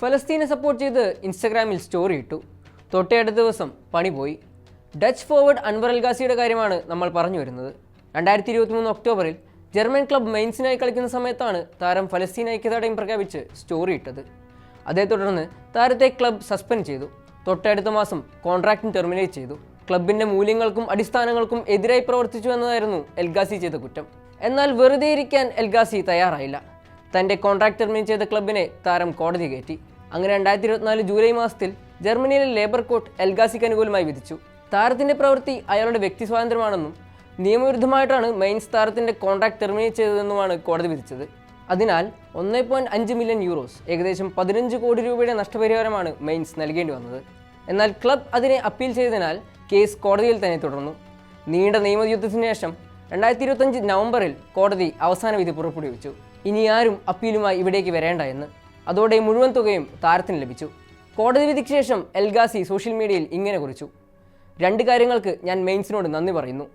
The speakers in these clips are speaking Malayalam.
ഫലസ്തീനെ സപ്പോർട്ട് ചെയ്ത് ഇൻസ്റ്റഗ്രാമിൽ സ്റ്റോറി ഇട്ടു. തൊട്ടടുത്ത ദിവസം പണി പോയി. ഡച്ച് ഫോർവേഡ് അൻവർ അൽഗാസിയുടെ കാര്യമാണ് നമ്മൾ പറഞ്ഞു വരുന്നത്. രണ്ടായിരത്തി ഇരുപത്തി മൂന്ന് ഒക്ടോബറിൽ ജർമ്മൻ ക്ലബ് മെയിൻസിനായി കളിക്കുന്ന സമയത്താണ് താരം ഫലസ്തീൻ ഐക്യദാർഢ്യം പ്രഖ്യാപിച്ച് സ്റ്റോറി ഇട്ടത്. അതേ തുടർന്ന് താരത്തെ ക്ലബ് സസ്പെൻഡ് ചെയ്തു. തൊട്ടടുത്ത മാസം കോൺട്രാക്റ്റും ടെർമിനേറ്റ് ചെയ്തു. ക്ലബിന്റെ മൂല്യങ്ങൾക്കും അടിസ്ഥാനങ്ങൾക്കും എതിരായി പ്രവർത്തിച്ചു എന്നതായിരുന്നു എൽഗാസി ചെയ്ത കുറ്റം. എന്നാൽ വെറുതെ ഇരിക്കാൻ എൽഗാസി തയ്യാറായില്ല. തന്റെ കോൺട്രാക്ട് ടെർമിനേറ്റ് ചെയ്ത ക്ലബിനെ താരം കോടതി കയറ്റി. അങ്ങനെ രണ്ടായിരത്തി ഇരുപത്തിനാല് ജൂലൈ മാസത്തിൽ ജർമ്മനിയിലെ ലേബർ കോർട്ട് എൽഗാസിക്ക് അനുകൂലമായി വിധിച്ചു. താരത്തിന്റെ പ്രവൃത്തി അയാളുടെ വ്യക്തി സ്വാതന്ത്ര്യമാണെന്നും നിയമവിരുദ്ധമായിട്ടാണ് മെയിൻസ് താരത്തിന്റെ കോൺട്രാക്ട് ടെർമിനേറ്റ് ചെയ്തതെന്നുമാണ് കോടതി വിധിച്ചത്. അതിനാൽ ഒന്നേ പോയിന്റ് അഞ്ച് മില്യൺ യൂറോസ് ഏകദേശം പതിനഞ്ച് കോടി രൂപയുടെ നഷ്ടപരിഹാരമാണ് മെയിൻസ് നൽകേണ്ടി വന്നത്. എന്നാൽ ക്ലബ് അതിനെ അപ്പീൽ ചെയ്തതിനാൽ കേസ് കോടതിയിൽ തന്നെ തുടർന്നു. നീണ്ട നിയമയുദ്ധത്തിന് ശേഷം രണ്ടായിരത്തി ഇരുപത്തഞ്ച് നവംബറിൽ കോടതി അവസാന വിധി പുറപ്പെടുവിച്ചു. ഇനി ആരും അപ്പീലുമായി ഇവിടേക്ക് വരേണ്ട എന്ന്. അതോടെ മുഴുവൻ തുകയും താരത്തിന് ലഭിച്ചു. കോടതി വിധിക്ക് ശേഷം എൽഗാസി സോഷ്യൽ മീഡിയയിൽ ഇങ്ങനെ കുറിച്ചു. രണ്ട് കാര്യങ്ങൾക്ക് ഞാൻ മെയിൻസിനോട് നന്ദി പറയുന്നു.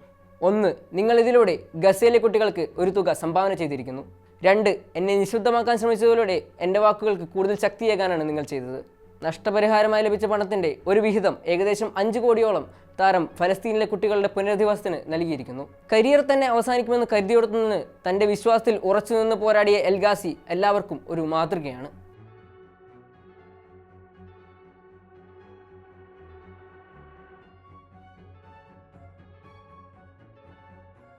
ഒന്ന് നിങ്ങൾ ഇതിലൂടെ ഗസയിലെ കുട്ടികൾക്ക് ഒരു തുക സംഭാവന ചെയ്തിരിക്കുന്നു. രണ്ട് എന്നെ നിശുദ്ധമാക്കാൻ ശ്രമിച്ചതിലൂടെ എന്റെ വാക്കുകൾക്ക് കൂടുതൽ ശക്തിയേകാനാണ് നിങ്ങൾ ചെയ്തത്. നഷ്ടപരിഹാരമായി ലഭിച്ച പണത്തിന്റെ ഒരു വിഹിതം ഏകദേശം അഞ്ച് കോടിയോളം താരം ഫലസ്തീനിലെ കുട്ടികളുടെ പുനരധിവാസത്തിന് നൽകിയിരിക്കുന്നു. കരിയർ തന്നെ അവസാനിക്കുമെന്ന് കരുതിയെടുത്തുനിന്ന് തന്റെ വിശ്വാസത്തിൽ ഉറച്ചു നിന്ന് പോരാടിയ എൽഗാസി എല്ലാവർക്കും ഒരു മാതൃകയാണ്.